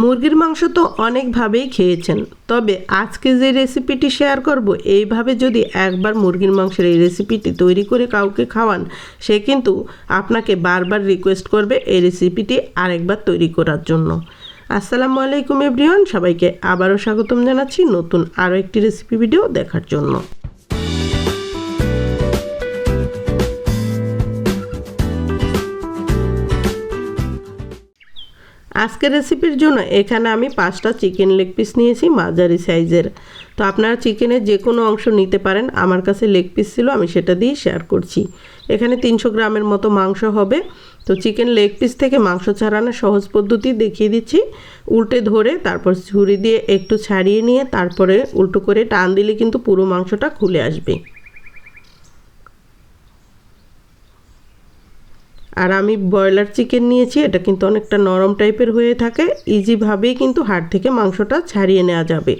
মুরগির মাংস তো অনেকভাবেই খেয়েছেন। তবে আজকে যে রেসিপিটি শেয়ার করব, এইভাবে যদি একবার মুরগির মাংসের এই রেসিপিটি তৈরি করে কাউকে খাওয়ান, সে কিন্তু আপনাকে বারবার রিকোয়েস্ট করবে এই রেসিপিটি আরেকবার তৈরি করার জন্য। আসসালামু আলাইকুম এভরিওয়ান, সবাইকে আবারও স্বাগতম জানাচ্ছি নতুন আরও একটি রেসিপি ভিডিও দেখার জন্য। আজকের রেসিপির জন্য এখানে আমি পাঁচটা চিকেন লেগ পিস নিয়েছি মাঝারি সাইজের। তো আপনারা চিকেনের যে কোনো অংশ নিতে পারেন। আমার কাছে লেগ পিস ছিল, আমি সেটা দিয়ে শেয়ার করছি। এখানে তিনশো গ্রামের মতো মাংস হবে। তো চিকেন লেগ পিস থেকে মাংস ছাড়ানোর সহজ পদ্ধতি দেখিয়ে দিচ্ছি। উল্টে ধরে তারপর ছুরি দিয়ে একটু ছাড়িয়ে নিয়ে তারপরে উল্টো করে টান দিলে কিন্তু পুরো মাংসটা খুলে আসবে। আর আমি ব্রয়লার চিকেন নিয়েছি, এটা কিন্তু অনেকটা নরম টাইপের হয়ে থাকে ইজিভাবেই কিন্তু হাড় থেকে মাংসটা ছাড়িয়ে নেওয়া যাবে।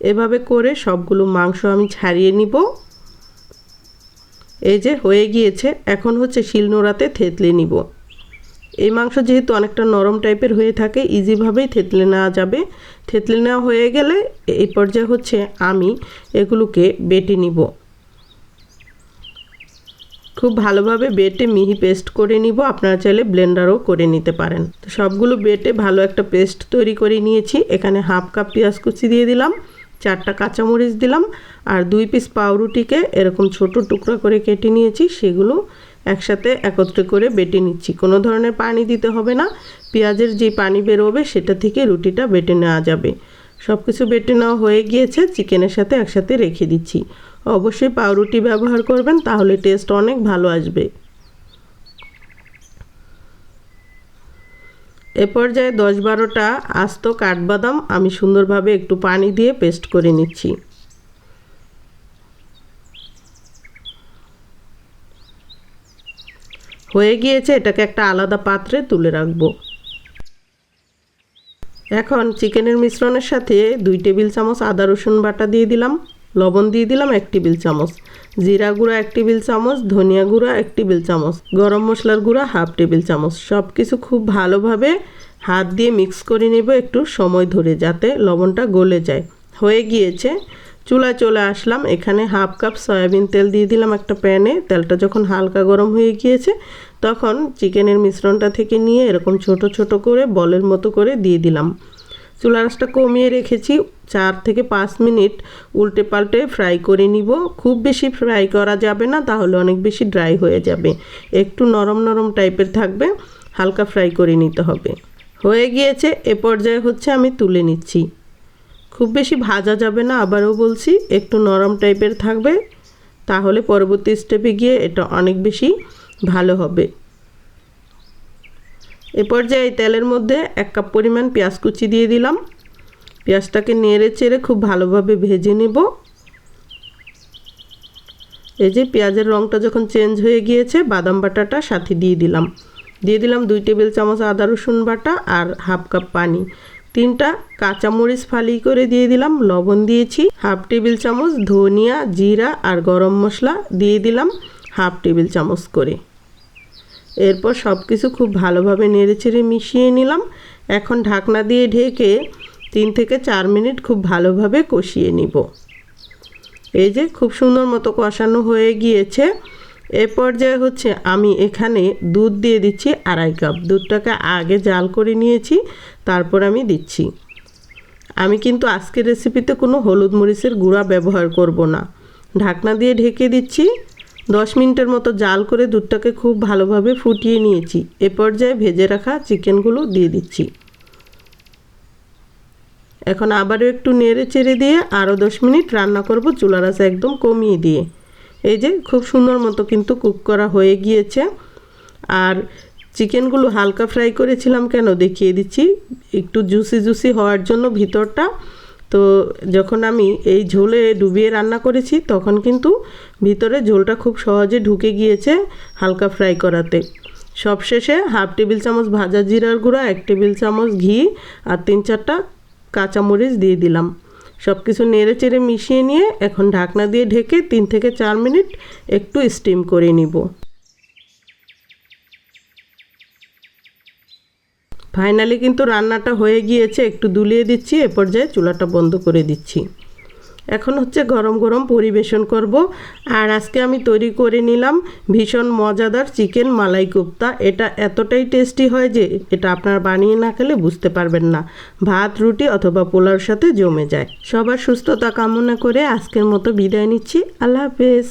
এভাবে করে সবগুলো মাংস আমি ছাড়িয়ে নিব। এই যে হয়ে গিয়েছে, এখন হচ্ছে শিলনোড়াতে থেতলে নিব। এই মাংস যেহেতু অনেকটা নরম টাইপের হয়ে থাকে ইজিভাবেই থেতলে নেওয়া যাবে। থেতলে নেওয়া হয়ে গেলে এই পর্যায়ে হচ্ছে আমি এগুলোকে বেটে নিব। খুব ভালোভাবে বেটে মিহি পেস্ট করে নিব। আপনারা চাইলে ব্লেন্ডারও করে নিতে পারেন। তো সবগুলো বেটে ভালো একটা পেস্ট তৈরি করে নিয়েছি। এখানে হাফ কাপ পেঁয়াজ কুচি দিয়ে দিলাম, চারটা কাঁচামরিচ দিলাম, আর দুই পিস পাউরুটিকে এরকম ছোট টুকরো করে কেটে নিয়েছি। সেগুলো একসাথে একত্রে করে বেটে নিচ্ছি। কোনো ধরনের পানি দিতে হবে না। পেঁয়াজের যে পানি বেরোবে সেটা থেকে রুটিটা বেটে নেওয়া যাবে। সব কিছু বেটে নেওয়া হয়ে গিয়েছে, চিকেনের সাথে একসাথে রেখে দিচ্ছি। অবশ্যই পাউরুটি ব্যবহার করবেন, তাহলে টেস্ট অনেক ভালো আসবে। এ পর্যায়ে দশ বারোটা আস্ত কাঠবাদাম আমি সুন্দরভাবে একটু পানি দিয়ে পেস্ট করে নিচ্ছি। হয়ে গিয়েছে, এটাকে একটা আলাদা পাত্রে তুলে রাখব। এখন চিকেনের মিশ্রণের সাথে দুই টেবিল চামচ আদা রসুন বাটা দিয়ে দিলাম, লবণ দিয়ে দিলাম এক টেবিল চামচ, জিরা গুঁড়া এক টেবিল চামচ, ধনিয়া গুঁড়া এক টেবিল চামচ, গরম মশলার গুঁড়া হাফ টেবিল চামচ সব কিছু খুব ভালোভাবে হাত দিয়ে মিক্স করে নেব একটু সময় ধরে যাতে লবণটা গলে যায়। হয়ে গিয়েছে, চুলায় চলে আসলাম, এখানে হাফ কাপ সয়াবিন তেল দিয়ে দিলাম একটা প্যানে, তেলটা যখন হালকা গরম হয়ে গিয়েছে তখন চিকেনের মিশ্রণটা থেকে নিয়ে এরকম ছোট ছোট করে বলের মতো করে দিয়ে দিলাম। চুলা আঁচটা কমিয়ে রেখেছি। চার থেকে পাঁচ মিনিট উল্টে পাল্টে ফ্রাই করে নিব। খুব বেশি ফ্রাই করা যাবে না, তাহলে অনেক বেশি ড্রাই হয়ে যাবে। একটু নরম নরম টাইপের থাকবে, হালকা ফ্রাই করে নিতে হবে। হয়ে গিয়েছে, এ পর্যায়ে হচ্ছে আমি তুলে নিচ্ছি। খুব বেশি ভাজা যাবে না, আবারও বলছি, একটু নরম টাইপের থাকবে, তাহলে পরবর্তী স্টেপে গিয়ে এটা অনেক বেশি ভালো হবে। এ পর্যায়ে এই তেলের মধ্যে এক কাপ পরিমাণ পেঁয়াজ কুচি দিয়ে দিলাম। পেঁয়াজটাকে নেড়ে চেড়ে খুব ভালোভাবে ভেজে নেব। এই যে পেঁয়াজের রঙটা যখন চেঞ্জ হয়ে গিয়েছে, বাদাম বাটাটা সাথে দিয়ে দিলাম। দিয়ে দিলাম দুই টেবিল চামচ আদা রসুন বাটা আর হাফ কাপ পানি। তিনটা কাঁচামরিচ ফালি করে দিয়ে দিলাম, লবণ দিয়েছি। হাফ টেবিল চামচ ধনিয়া, জিরা আর গরম মশলা দিয়ে দিলাম, হাফ টেবিল চামচ করে। এরপর সব কিছু খুব ভালোভাবে নেড়েচেড়ে মিশিয়ে নিলাম। এখন ঢাকনা দিয়ে ঢেকে তিন থেকে চার মিনিট খুব ভালোভাবে কষিয়ে নিব। এই যে খুব সুন্দর মতো কষানো হয়ে গিয়েছে। এ পর্যায়ে হচ্ছে আমি এখানে দুধ দিয়ে দিচ্ছি আড়াই কাপ। দুধটাকে আগে জাল করে নিয়েছি, তারপর আমি দিচ্ছি। আমি কিন্তু আজকের রেসিপিতে কোনো হলুদ মরিচের গুঁড়া ব্যবহার করব না। ঢাকনা দিয়ে ঢেকে দিচ্ছি। দশ মিনিটের মতো জাল করে দুধটাকে খুব ভালোভাবে ফুটিয়ে নিয়েছি। এ পর্যায়ে ভেজে রাখা চিকেনগুলো দিয়ে দিচ্ছি। এখন আবারও একটু নেড়ে চেড়ে দিয়ে আরও দশ মিনিট রান্না করব চুলার আঁচা একদম কমিয়ে দিয়ে। এই যে খুব সুন্দর মতো কিন্তু কুক করা হয়ে গিয়েছে। আর চিকেনগুলো হালকা ফ্রাই করেছিলাম কেন দেখিয়ে দিচ্ছি। একটু জুসি জুসি হওয়ার জন্য ভিতরটা তো যখন আমি এই ঝোলে ডুবিয়ে রান্না করেছি, তখন কিন্তু ভিতরে ঝোলটা খুব সহজে ঢুকে গিয়েছে হালকা ফ্রাই করাতে। সবশেষে হাফ টেবিল চামচ ভাজা জিরার গুঁড়া, এক টেবিল চামচ ঘি আর তিন চারটা কাঁচামরিচ দিয়ে দিলাম। সব কিছু নেড়ে চেড়ে মিশিয়ে নিয়ে এখন ঢাকনা দিয়ে ঢেকে তিন থেকে চার মিনিট একটু স্টিম করে নিব। ফাইনালি কিন্তু রান্নাটা হয়ে গিয়েছে, একটু দুলিয়ে দিচ্ছি, এ পর্যায়ে চুলাটা বন্ধ করে দিচ্ছি। এখন হচ্ছে গরম গরম পরিবেশন করব। আর আজকে আমি তৈরি করে নিলাম ভীষণ মজাদার চিকেন মালাই কোপ্তা। এটা এতটাই টেস্টি হয় যে এটা আপনার বানিয়ে না খেলে বুঝতে পারবেন না। ভাত, রুটি অথবা পোলাওর সাথে জমে যায়। সবার সুস্থতা কামনা করে আজকের মতো বিদায় নিচ্ছি। আল্লাহ হাফেজ।